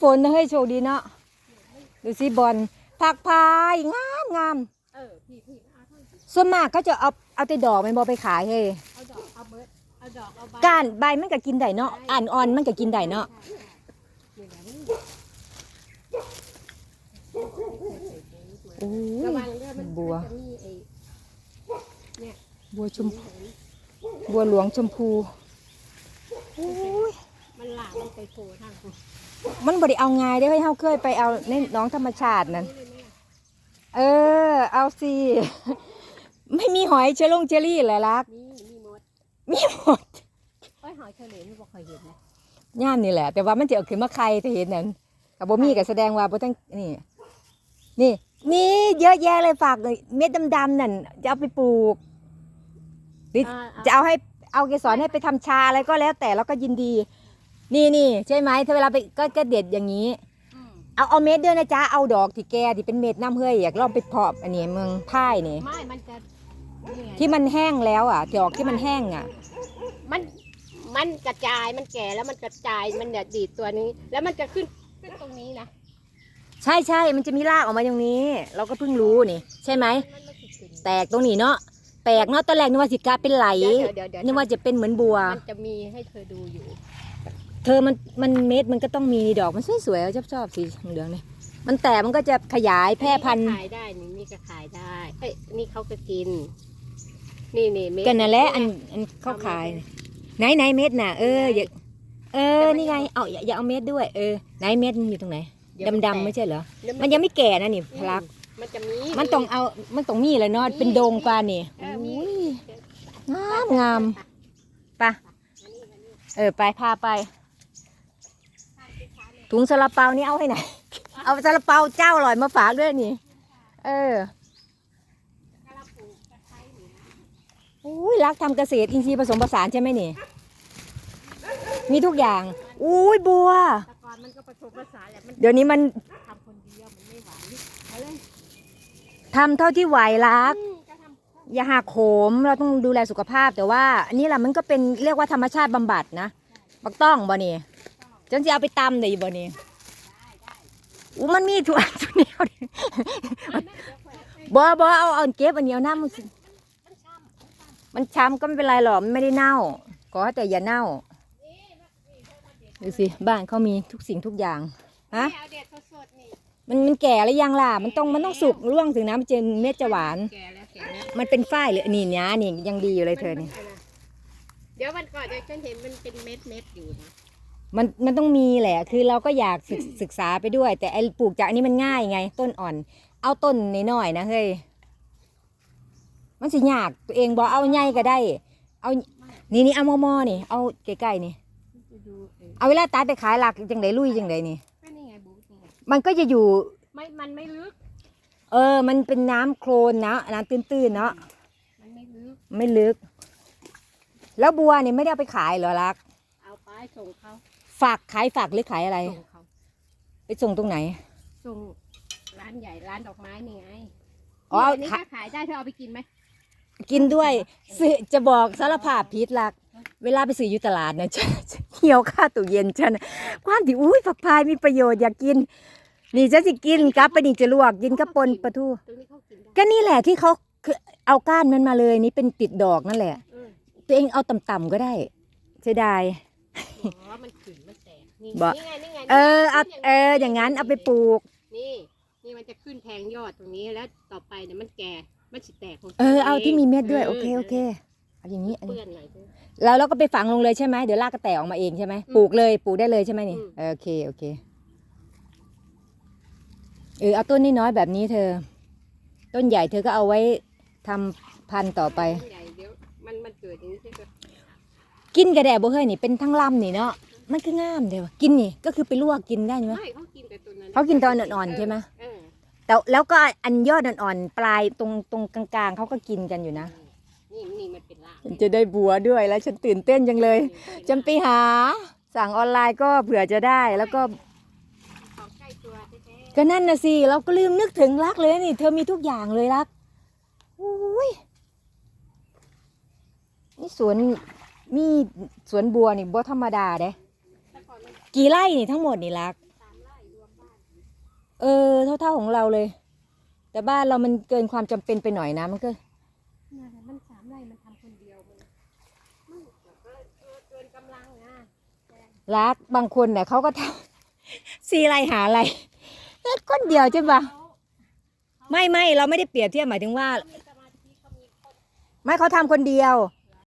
ฝนนะเฮ้ยโชคดีเนาะดูสิบอลผักพายงามงามส่วนมากเขาจะเอาเอาแต่ดอกมันบอไปขายเฮ้ยเอาดอกเอาเบิดเอาดอกเอาใบก้านใบมันก็กินได้เนาะอ่านอ่อนมันก็กินได้เนาะโอ้ยบัว บัวชมพูบัวหลวงชมพูโอ้ยมันหลากไปโผล่ทางคุณ มันบ่ได้เอาง่ายได้อเฮ้ยเฮาเคยไปเอาในหน้องธรรมชาตินั่นนี่เลยไหมล่ะเออ เอาสิไม่มีหอยเชอลงเจอรี่เหรอลักมีมีมดมีหมดโอ้ยหอยเฉลยไม่บอกเคยเห็นนะย่านนี่แหละ แต่ว่ามันจะเอาขึ้นมาใครแต่เห็นนั่นกับบ่มีก็แสดงว่าบ่ต้องนี่ นี่ นี่เยอะแยะเลยฝากเลยเม็ดดำๆนั่นจะเอาไปปลูกหรืออ่าจะเอาให้เอาเกสรให้ไปทำชาอะไรก็แล้วแต่เราก็ยินดี นี่นี่ใช่ไหมถ้าเวลาไปก็ก็เด็ดอย่างนี้ อืมเอาเอาเม็ดด้วยนะจ๊ะเอาดอกที่แก่ที่เป็นเม็ดน้ำเฮ้ยอยากลองไปเพาะอันนี้เมืองพ่ายนี่ไม่มันจะนี่ไงที่มันแห้งแล้วอะดอกที่มันแห้งอะ มันมันกระจายมันแก่แล้วมันกระจายมันเนี่ยดีดตัวนี้ แล้วมันจะขึ้นขึ้นตรงนี้นะใช่ใช่มันจะมีรากออกมาตรงนี้ เราก็เพิ่งรู้นี่ ใช่ไหมมันไม่ติดขึ้นแตกตรงนี้เนาะแปลกเนาะตอนแรกนึกว่าสิกาเป็นไหลเดี๋ยวเดี๋ยวเดี๋ยวนึกว่าจะเป็นเหมือนบัว มันจะมีให้เธอดูอยู่ เธอมันมันเม็ดมันก็ต้องมีดอกมันสวยๆชอบชอบๆสีเหลืองนี่มันแตกมันก็จะขยายแพร่พันธุ์ขายได้นี่นี่ก็ขายได้เอ้ยนี่เขาก็กิน นี่นี่เม็ดกันนั่นแหละอันอันเขาขายนี่ไหนไหนเม็ดน่ะ เอออย่าเออนี่ไงเอาอย่าอย่าเอาเม็ดด้วยเออไหนเม็ดมันอยู่ตรงไหนเดี๋ยวดำๆไม่ใช่เหรอเดี๋ยวมันยังไม่แก่นะนี่พลัก มันจะมี มันต้องเอา มันต้องมีแหละเนาะ เป็นโดงกว่านี่เออมีอุ้ยงามงามไปะเออ ไปพาไป ถุงซาลาเปานี่เอาให้ไหน เอาซาลาเปาเจ้าอร่อยมาฝากด้วยนี่ เอออุ้ยรักทำเกษตรอินทรีย์ผสมผสานใช่ไหมนี่ มีทุกอย่าง อุ้ยบัว แต่ก่อนมันก็ผสมผสานแหละมันเดี๋ยวนี้มันทำคนเดียวมันไม่ไหวเอาเลยทำเท่าที่ไหวรัก อืมก็ทำอย่าหักโหมเราต้องดูแลสุขภาพแต่ว่าอันนี้แหละมันก็เป็นเรียกว่าธรรมชาติบำบัดนะบักต้องบ่นี่ จนจะเอาไปตำได้อยู่บ่นี่อู้มันมีถั่วทุกแนวดิบ่บ่เอาเอาเก็บอันเดียวน้ำมันมันช้ำก็ไม่เป็นไรหรอกมันไม่ได้เน่าขอแต่อย่าเน่าดูสิบ้านเขามีทุกสิ่งทุกอย่างฮะมันมันแก่แล้วยังล่ะมันต้องมันต้องสุกร่วงถึงน้ำมันจะเม็ดจะหวาน มันเป็นฝ้ายหรือนี่เนี้ยนี่ยังดีอยู่เลยเธอนี่มัมัเดี๋ยววันก่อนเดี๋ยวฉันเห็นมันเป็นเม็ดเม็ดอยู่นะ มันมันต้องมีแหละ คือเราก็อยากศึกศึกษาไปด้วย แต่ไอ้ปลูกจากอันนี้มันง่ายไง ต้นอ่อน เอาต้นน้อยๆนะเฮ้ย มันสิยากตัวเองบอกเอาใหญ่ก็ได้ เอา นี่นี่เอามอมอนี่ เอาใกล้ๆนี่ จะดูเออเอาเวลาตัดไปขายหลักจังไดลุยจังไดนี่ก็นี่ไงบุ๊กนี่ไงมันก็จะอยู่ ไม่มันไม่ลึก เออ มันเป็นน้ำโคลนนะน้ำตื้นๆเนาะ มันไม่ลึก ไม่ลึก แล้วบัวนี่ไม่ได้เอาไปขายเหรอลัก เอาไปส่งเขา ฝากขายฝากหรือขายอะไร ส่งเขาไปส่งตรงไหน ส่งร้านใหญ่ร้านดอกไม้นี่ไงอ๋อนี่นี่ขายก็ขายได้เธอเอาไปกินไหม กินด้วยซื้อจะบอกสารภาพพิษลัก เวลาไปซื้ออยู่ตลาดนะฉันฉันเหี่ยวค่าตู้เย็นฉันน่ะความที่อุ้ยผักพายมีประโยชน์อยากกิน นี่ฉันสิกินกลับไปนี่จะลวกกินกับปนปลาทูตรงนี้เขากินได้ก็นี่แหละที่เขาคือเอาก้านมันมาเลยนี่เป็นติดดอกนั่นแหละ เออตัวเองเอาต่ำๆก็ได้เสียดาย อ๋อมันขึ้ นมันแตกนี่บอก นี่ไงนี่ไงเออเอาเออ อย่างนั้นเอาไปปลูก นี่นี่มันจะขึ้นแทงยอดตรงนี้แล้วต่อไปเนี่ยมันแก่มันสิแตกของเออ เอาที่มีเม็ดด้วยงโอเคโอเคเอาอย่างนี้อันนี้เปื้อนหน่อยด้วยแล้วเราก็ไปฝังลงเลยใช่ไหมเดี๋ยวรากก็แตกออกมาเองใช่ไหมอืมปลูกเลยปลูกได้เลยใช่ไหมนี่อืม เออโอเคโอเคเออเอาต้นน้อยๆแบบนี้เธอ ต้นใหญ่เธอก็เอาไว้ทำพันธุ์ต่อไปต้นใหญ่เดี๋ยวมันมันเกิดอย่างนี้ใช่ไหมกินกระแดะบ่เฮ้ยนี่เป็นทั้งลำนี่เนาะ มันคืองามเดียวกินนี่ก็คือไปลวกกินได้ใช่ไหมไม่เขากินแต่ตัวนั้นเขากินตอนอ่อนๆใช่ไหมเออแต่แล้วก็อันยอดอ่อนๆปลายตรงตรงกลางๆเขาก็กินกันอยู่นะนี่นี่มันเป็นรากฉันจะได้บัวด้วยแล้วฉันตื่นเต้นจังเลยฉันไปหา สั่งออนไลน์ก็เผื่อจะได้แล้วก็ของใกล้ตัวแท้ก็นั่นนะสิเราก็ลืมนึกถึงรักเลยนี่ เธอมีทุกอย่างเลยรักอุ้ยนี่สวนมีสวนบัวนี่บัวธรรมดาเด้ๆแต่ ก่อนมันกี่ไร่นี่ทั้งหมดนี่รักสามไร่เออ เท่าๆของเราเลย แต่บ้านเรามันเกินความจำเป็นไปหน่อยนะมันก็นั่นแหละมันสามไร่มันทำคนเดียวมันมันเกินเออเกินกำลังนะรักบางคนเนี่ยเขาก็ทำสี่ไรหาอะไรเอ็ดคนเดียวใช่ปะเขาไม่ไม่เราไม่ได้เปรียบเทียบหมายถึงว่ามีสมาธิเขามีคนไม่เขาทำคนเดียวเ